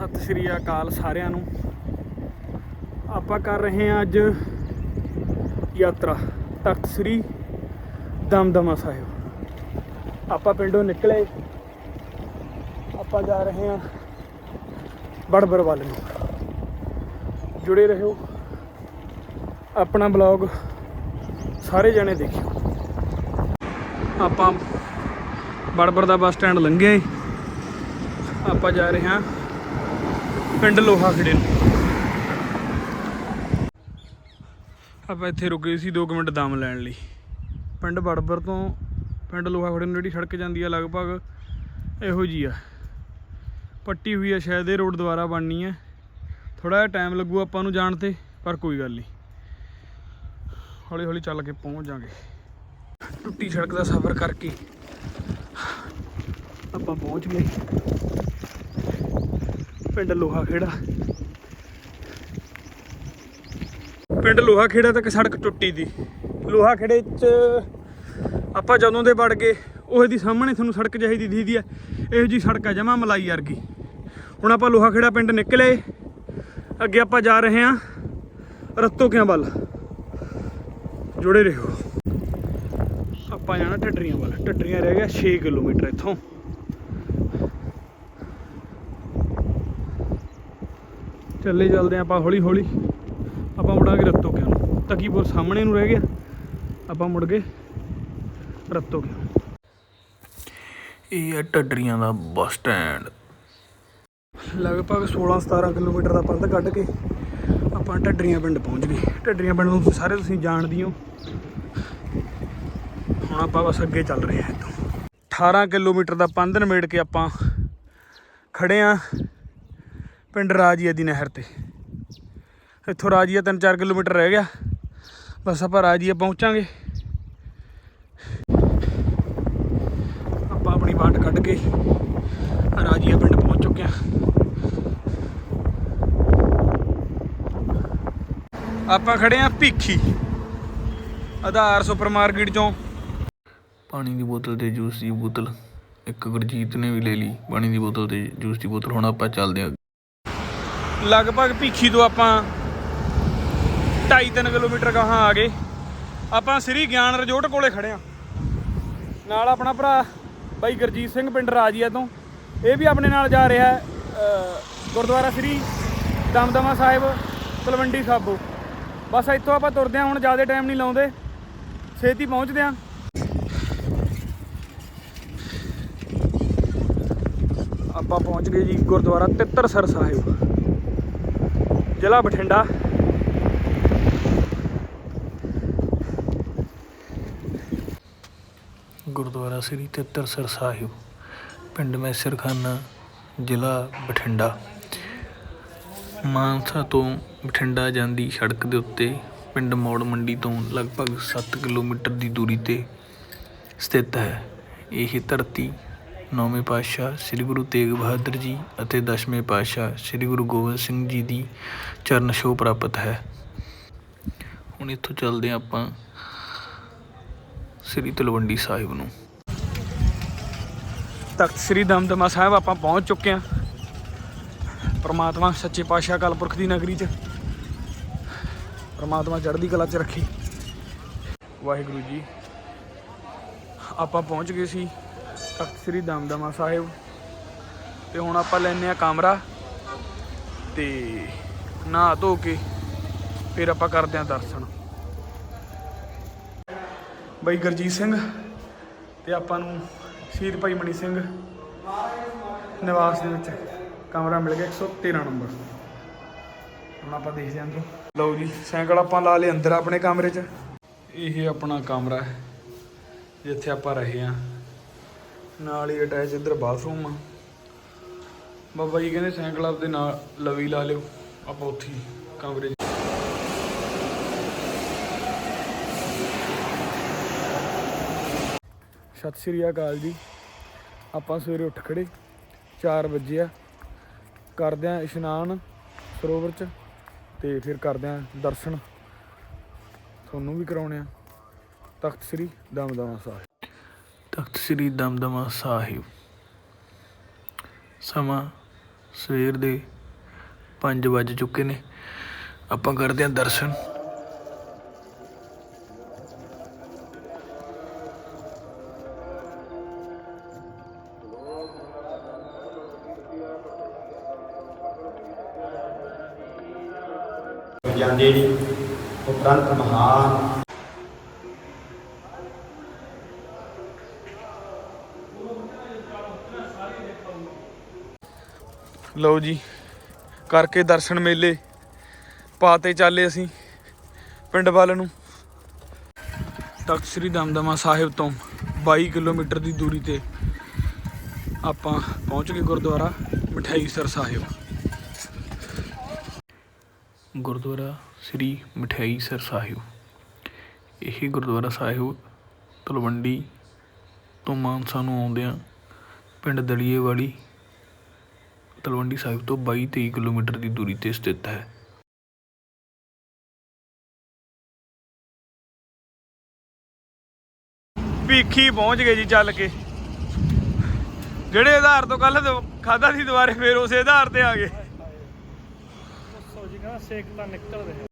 ਸਤਿ ਸ਼੍ਰੀ ਅਕਾਲ ਸਾਰਿਆਂ ਨੂੰ। ਆਪਾਂ ਕਰ ਰਹੇ ਹਾਂ ਅੱਜ ਯਾਤਰਾ ਤਖਤ ਸ੍ਰੀ ਦਮਦਮਾ ਸਾਹਿਬ। ਆਪਾਂ ਪਿੰਡੋਂ ਨਿਕਲੇ। ਆਪਾਂ ਜਾ ਰਹੇ ਹਾਂ ਬੜਬਰ ਵੱਲ ਨੂੰ। ਜੁੜੇ ਰਹੋ। ਆਪਣਾ ਬਲੌਗ ਸਾਰੇ ਜਣੇ ਦੇਖਿਓ। ਆਪਾਂ ਬੜਬਰ ਦਾ ਬੱਸ ਸਟੈਂਡ ਲੰਘੇ ਆਪਾਂ ਜਾ ਰਹੇ ਹਾਂ ਪਿੰਡ ਲੋਹਾ ਖੜੇ ਨੂੰ। ਆਪਾਂ ਇੱਥੇ ਰੁਕੇ ਸੀ 2 ਮਿੰਟ ਦਮ ਲੈਣ ਲਈ। ਪਿੰਡ ਬੜਬਰ ਤੋਂ ਪਿੰਡ ਲੋਹਾ ਖੜੇ ਨੂੰ ਜਿਹੜੀ ਸੜਕ ਜਾਂਦੀ ਆ ਲਗਭਗ ਇਹੋ ਜੀ ਆ। ਪੱਟੀ ਹੋਈ ਆ ਸ਼ਾਇਦ ਇਹ ਰੋਡ ਦੁਬਾਰਾ ਬਣਨੀ ਹੈ ਥੋੜਾ ਜਿਹਾ ਟਾਈਮ ਲੱਗੂ ਆਪਾਂ ਨੂੰ ਜਾਣ ਤੇ, ਪਰ ਕੋਈ ਗੱਲ ਨਹੀਂ। ਹੌਲੀ ਹੌਲੀ ਚੱਲ ਕੇ ਪਹੁੰਚ ਜਾਾਂਗੇ ਟੁੱਟੀ ਸੜਕ ਦਾ ਸਫ਼ਰ ਕਰਕੇ ਆਪਾਂ ਪਹੁੰਚ ਗਏ। ਪਿੰਡ ਲੋਹਾ ਖੇੜਾ। ਪਿੰਡ ਲੋਹਾ ਖੇੜਾ ਤੱਕ ਸੜਕ ਟੁੱਟੀ ਦੀ। ਲੋਹਾ ਖੇੜੇ ਚ ਆਪਾਂ ਜਦੋਂ ਦੇ ਵੜ ਗਏ, ਉਹ ਦੀ ਸਾਹਮਣੇ ਤੁਹਾਨੂੰ ਸੜਕ ਚਾਹੀਦੀ ਦੀਦੀ ਹੈ ਇਹੋ ਜੀ ਸੜਕ ਆ ਜਮਾ ਮਲਾਈ ਵਰਗੀ। ਹੁਣ ਆਪਾਂ ਲੋਹਾ ਖੇੜਾ ਪਿੰਡ ਨਿਕਲੇ, ਅੱਗੇ ਆਪਾਂ ਜਾ ਰਹੇ ਹਾਂ ਰਤੋਕਿਆਂ ਵੱਲ। ਜੁੜੇ ਰਹੋ। ਆਪਾਂ ਜਾਣਾ ਟੱਡਰੀਆਂ ਵੱਲ। ਟੱਡਰੀਆਂ ਰਹਿ ਗਿਆ 6 ਕਿਲੋਮੀਟਰ ਇੱਥੋਂ। ਚੱਲੇ ਚੱਲਦੇ ਆਪਾਂ ਹੌਲੀ ਹੌਲੀ। ਆਪਾਂ ਮੁੜਾਂਗੇ ਰੱਤੋ ਕਿਆਂ ਨੂੰ ਤਕੀਪੁਰ ਸਾਹਮਣੇ ਨੂੰ ਰਹਿ ਗਿਆ। ਆਪਾਂ ਮੁੜ ਗਏ ਰੱਤੋ ਕਿਆਂ ਇਹ ਹੈ ਟੱਡਰੀਆਂ ਦਾ ਬੱਸ ਸਟੈਂਡ। ਲਗਭਗ 16 17 ਕਿਲੋਮੀਟਰ ਦਾ ਪੰਧ ਕੱਢ ਕੇ ਆਪਾਂ ਢੱਡਰੀਆਂ ਪਿੰਡ ਪਹੁੰਚ ਗਏ। ਢੱਡਰੀਆਂ ਪਿੰਡ ਨੂੰ ਸਾਰੇ ਤੁਸੀਂ ਜਾਣਦੇ ਹੋ। ਹੁਣ ਆਪਾਂ ਬਸ ਅੱਗੇ ਚੱਲ ਰਹੇ ਹਾਂ ਇੱਥੋਂ। 18 ਕਿਲੋਮੀਟਰ ਦਾ ਪੰਧ ਨਿਮੇੜ ਕੇ ਆਪਾਂ ਖੜੇ ਆ ਪਿੰਡ ਰਾਜੀਆ ਦੀ ਨਹਿਰ ਤੇ। ਇੱਥੋਂ ਰਾਜੀਆ 3-4 ਕਿਲੋਮੀਟਰ ਰਹਿ ਗਿਆ। ਬਸ ਆਪਾਂ ਰਾਜੀਆ ਪਹੁੰਚਾਂਗੇ। ਆਪਾਂ ਆਪਣੀ ਬਾਟ ਕੱਢ ਕੇ ਰਾਜੀਆ ਪਿੰਡ ਪਹੁੰਚ ਚੁੱਕੇ ਹਾਂ। ਆਪਾਂ ਖੜੇ ਆ ਭੀਖੀ ਆਧਾਰ ਸੁਪਰਮਾਰਕਟ ਚੋਂ। ਪਾਣੀ ਦੀ ਬੋਤਲ ਤੇ ਜੂਸ ਦੀ ਬੋਤਲ। ਇੱਕ ਗੁਰਜੀਤ ਨੇ ਵੀ ਲੈ ਲਈ। ਪਾਣੀ ਦੀ ਬੋਤਲ ਤੇ ਜੂਸ ਦੀ ਬੋਤਲ। ਹੁਣ ਆਪਾਂ ਚੱਲਦੇ ਹਾਂ ਲਗਭਗ ਭੀਖੀ ਤੋਂ ਆਪਾਂ 2.5-3 ਕਿਲੋਮੀਟਰ ਗਾਹਾਂ ਆ ਗਏ। ਆਪਾਂ ਸ੍ਰੀ ਗਿਆਨ ਰਿਜੋਰਟ ਕੋਲੇ ਖੜੇ ਆ ਨਾਲ ਆਪਣਾ ਭਰਾ ਬਾਈ ਗੁਰਜੀਤ ਸਿੰਘ ਪਿੰਡ ਰਾਜੀਆ ਤੋਂ। ਇਹ ਵੀ ਆਪਣੇ ਨਾਲ ਜਾ ਰਿਹਾ ਗੁਰਦੁਆਰਾ ਸ੍ਰੀ ਦਮਦਮਾ ਸਾਹਿਬ, ਤਲਵੰਡੀ ਸਾਬੋ। ਬਸ ਇੱਥੋਂ ਆਪਾਂ ਤੁਰਦੇ ਹਾਂ, ਹੁਣ ਜ਼ਿਆਦਾ ਟਾਈਮ ਨਹੀਂ ਲਾਉਂਦੇ। ਛੇਤੀ ਪਹੁੰਚਦੇ ਹਾਂ। ਆਪਾਂ ਪਹੁੰਚ ਗਏ ਜੀ ਗੁਰਦੁਆਰਾ ਤਿੱਤਰਸਰ ਸਾਹਿਬ। ਜ਼ਿਲ੍ਹਾ ਬਠਿੰਡਾ। ਗੁਰਦੁਆਰਾ ਸ੍ਰੀ ਤੇਤਰਸਰ ਸਾਹਿਬ, ਪਿੰਡ ਮੈਸਰਖਾਨਾ, ਜ਼ਿਲ੍ਹਾ ਬਠਿੰਡਾ। ਮਾਨਸਾ ਤੋਂ ਬਠਿੰਡਾ ਜਾਂਦੀ ਸੜਕ ਦੇ ਉੱਤੇ ਪਿੰਡ ਮੋੜ ਮੰਡੀ ਤੋਂ ਲਗਭਗ 7 ਕਿਲੋਮੀਟਰ ਦੀ ਦੂਰੀ ਤੇ ਸਥਿਤ ਹੈ। ਇਹ ਧਰਤੀ ਨੌਵੇਂ ਪਾਤਸ਼ਾਹ ਸ੍ਰੀ ਗੁਰੂ ਤੇਗ ਬਹਾਦਰ ਜੀ ਅਤੇ ਦਸਵੇਂ ਪਾਤਸ਼ਾਹ ਸ੍ਰੀ ਗੁਰੂ ਗੋਬਿੰਦ ਸਿੰਘ ਜੀ ਦੀ ਚਰਨ ਛੋਹ ਪ੍ਰਾਪਤ ਹੈ। ਹੁਣ ਇੱਥੋਂ ਚੱਲਦੇ ਹਾਂ ਆਪਾਂ ਸ੍ਰੀ ਤਲਵੰਡੀ ਸਾਹਿਬ ਨੂੰ। ਤਖਤ ਸ੍ਰੀ ਦਮਦਮਾ ਸਾਹਿਬ ਆਪਾਂ ਪਹੁੰਚ ਚੁੱਕੇ ਹਾਂ। ਪਰਮਾਤਮਾ ਸੱਚੇ ਪਾਤਸ਼ਾਹ ਕਲਪੁਰਖ ਦੀ ਨਗਰੀ 'ਚ। ਪਰਮਾਤਮਾ ਚੜ੍ਹਦੀ ਕਲਾ 'ਚ ਰੱਖੀ। ਵਾਹਿਗੁਰੂ ਜੀ, ਆਪਾਂ ਪਹੁੰਚ ਗਏ ਸੀ ਤਖਤ ਸ੍ਰੀ ਦਮਦਮਾ ਸਾਹਿਬ। ਤੇ ਹੁਣ ਆਪਾਂ ਲੈਨੇ ਆ ਕਮਰਾ ਤੇ ਨਹਾ ਧੋ ਕੇ ਫਿਰ ਆਪਾਂ ਕਰਦੇ ਆ ਦਰਸ਼ਨ। ਬਾਈ ਗੁਰਜੀਤ ਸਿੰਘ ਤੇ ਆਪਾਂ ਨੂੰ ਸ਼ਹੀਦ ਭਾਈ ਮਣੀ ਸਿੰਘ ਨਿਵਾਸ ਦੇ ਵਿੱਚ ਕਮਰਾ ਮਿਲ ਗਿਆ 113 ਨੰਬਰ। ਹੁਣ ਆਪਾਂ ਦੇਖਦੇ ਹਾਂ ਅੰਦਰ। ਲਓ ਜੀ, ਸਾਈਕਲ ਆਪਾਂ ਲਾ ਲਏ ਅੰਦਰ ਆਪਣੇ ਕਮਰੇ 'ਚ। ਇਹ ਆਪਣਾ ਕਮਰਾ ਹੈ, ਜਿੱਥੇ ਆਪਾਂ ਰਹੇ ਹਾਂ। ਨਾਲ ਹੀ ਅਟੈਚ ਇੱਧਰ ਬਾਥਰੂਮ ਆ। ਬਾਬਾ ਜੀ ਕਹਿੰਦੇ ਸਾਈਕਲ ਆਪਦੇ ਨਾਲ ਲਵੀ ਲਾ ਲਿਓ, ਆਪਾਂ ਉੱਥੇ ਹੀ ਕਮਰੇ ਸਤਿ ਸ਼੍ਰੀ ਅਕਾਲ ਜੀ। ਆਪਾਂ ਸਵੇਰੇ ਉੱਠ ਖੜੇ 4 ਵਜੇ ਆ। ਕਰਦੇ ਆ ਇਸ਼ਨਾਨ ਸਰੋਵਰ ਚ ਤੇ ਫਿਰ ਕਰਦੇ ਆ ਦਰਸ਼ਨ। ਤੁਹਾਨੂੰ ਵੀ ਕਰਾਉਣੇ ਆ। ਤਖਤ ਸ੍ਰੀ ਦਮਦਮਾ ਸਾਹਿਬ। ਤਖਤ ਸ੍ਰੀ ਦਮਦਮਾ ਸਾਹਿਬ। ਸਮਾਂ ਸਵੇਰ ਦੇ 5 ਵੱਜ ਚੁੱਕੇ ਨੇ। ਆਪਾਂ ਕਰਦੇ ਹਾਂ ਦਰਸ਼ਨ। ਜਾਂਦੇ ਨੇ ਉਪਰੰਤ ਮਹਾਨ ਲਓ ਜੀ, ਕਰਕੇ ਦਰਸ਼ਨ ਮੇਲੇ, ਪਾਤੇ ਚਾਲੇ ਅਸੀਂ, ਪਿੰਡ ਵੱਲ ਨੂੰ। ਤਖਤ ਸ੍ਰੀ ਦਮਦਮਾ ਸਾਹਿਬ ਤੋਂ 22 ਕਿਲੋਮੀਟਰ ਦੀ ਦੂਰੀ ਤੇ ਆਪਾਂ ਪਹੁੰਚ ਗਏ ਗੁਰਦੁਆਰਾ ਮਠਿਆਈਸਰ ਸਾਹਿਬ। ਗੁਰਦੁਆਰਾ ਸ੍ਰੀ ਮਠਿਆਈਸਰ ਸਾਹਿਬ। ਇਹ ਗੁਰਦੁਆਰਾ ਸਾਹਿਬ ਤਲਵੰਡੀ ਤੋਂ ਮਾਨਸਾ ਨੂੰ ਆਉਂਦਿਆਂ ਪਿੰਡ ਦਲੀਏ ਵਾਲੀ ਤਲਵੰਡੀ ਸਾਹਿਬ ਤੋਂ 22-23 ਕਿਲੋਮੀਟਰ ਦੀ ਦੂਰੀ ਤੇ ਸਥਿਤ ਹੈ ਭੀਖੀ ਪਹੁੰਚ ਗਏ ਜੀ ਚੱਲ ਕੇ ਜਿਹੜੇ ਆਧਾਰ ਤੋਂ ਕੱਲ ਖਾਦਾ ਸੀ ਦੁਬਾਰੇ ਫੇਰ ਉਸੇ ਆਧਾਰ ਤੇ ਆ ਗਏ